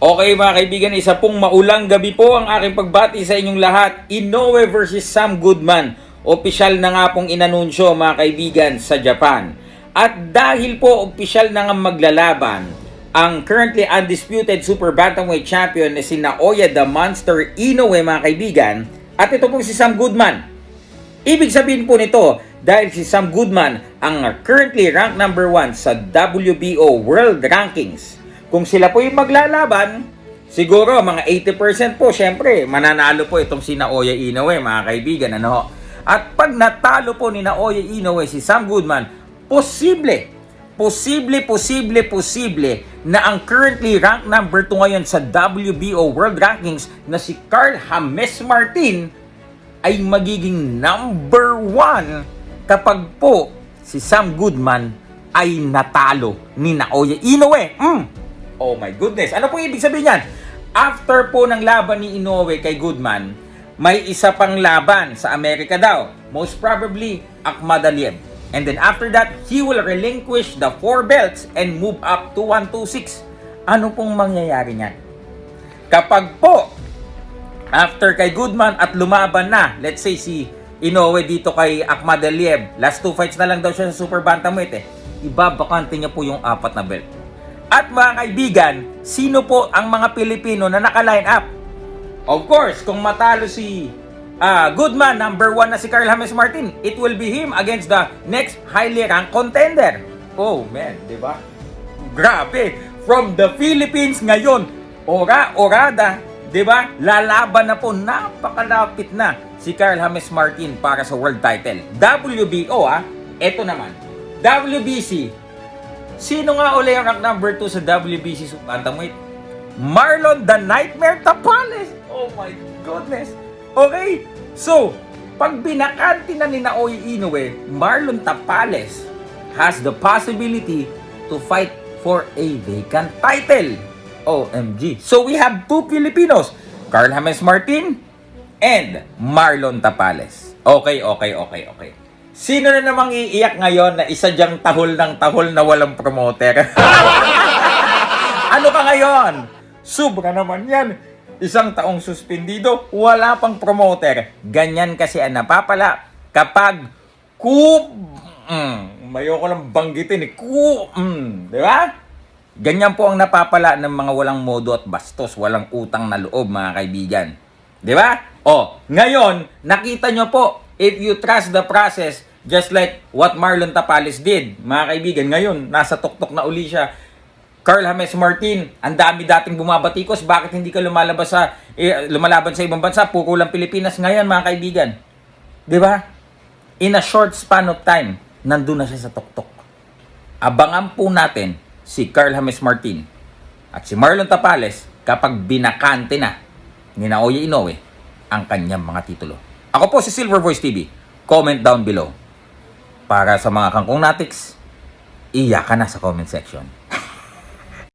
Okay mga kaibigan, isa pong maulang gabi po ang aking pagbati sa inyong lahat. Inoue versus Sam Goodman. Opisyal na nga pong inanunsyo mga kaibigan sa Japan. At dahil po opisyal na nga maglalaban ang currently undisputed Super Bantamweight Champion na si Naoya the Monster Inoue mga kaibigan. At ito pong si Sam Goodman. Ibig sabihin po nito, dahil si Sam Goodman ang currently ranked number 1 sa WBO World Rankings. Kung sila po yung maglalaban, siguro mga 80% po, syempre, mananalo po itong si Naoya Inoue, mga kaibigan. Ano? At pag natalo po ni Naoya Inoue si Sam Goodman, posible, posible, posible, posible na ang currently ranked number 2 ngayon sa WBO World Rankings na si Carl James Martin ay magiging number one kapag po si Sam Goodman ay natalo ni Naoya Inoue. Mm. Oh my goodness. Ano po ibig sabihin yan? After po ng laban ni Inoue kay Goodman, may isa pang laban sa Amerika daw. Most probably, Ahmad Aliyev. And then after that, he will relinquish the four belts and move up to 126. Ano pong mangyayari niyan? Kapag po after kay Goodman at lumaban na, let's say si Inoue dito kay Ahmad Aliyev, last two fights na lang daw siya sa Super Bantamweight eh, ibabakante niya po yung apat na belt. At mga kaibigan, sino po ang mga Pilipino na naka-line up? Of course, kung matalo si ah, Goodman, number one na si Carl James Martin, it will be him against the next highly ranked contender. Oh man, di ba? Grabe! From the Philippines ngayon, ora, orada, di ba? Lalaban na po, napakalapit na si Carl James Martin para sa world title. WBO ah, eto naman. WBC, sino nga uli ang rank number 2 sa WBC Bantamweight? Marlon the Nightmare Tapales. Oh my goodness. Okay, so, pag binakanti na ni Naoya Inoue, Marlon Tapales has the possibility to fight for a vacant title. OMG. So we have two Filipinos, Carl James Martin and Marlon Tapales. Okay, okay, okay, okay. Sino na namang iiyak ngayon na isa diyang tahol ng tahol na walang promoter? ano ka ngayon? Sobra naman yan. Isang taong suspendido, wala pang promoter. Ganyan kasi ang napapala kapag ku... Mm, mayo ko lang banggitin eh. Ku... Mm, di ba? Ganyan po ang napapala ng mga walang modo at bastos, walang utang na loob mga kaibigan. Di ba? O, ngayon, nakita nyo po, if you trust the process, just like what Marlon Tapales did, mga kaibigan, ngayon, nasa tuktok na uli siya. Carl James Martin, ang dami dating bumabatikos, bakit hindi ka lumalabas sa, eh, lumalaban sa ibang bansa, puro lang Pilipinas ngayon, mga kaibigan. Di ba? In a short span of time, nandun na siya sa tuktok. Abangan po natin si Carl James Martin at si Marlon Tapales kapag binakante na ni Naoya Inoue ang kanyang mga titulo. Ako po si Silver Voice TV. Comment down below. Para sa mga kangkong natics, iyakan na sa comment section.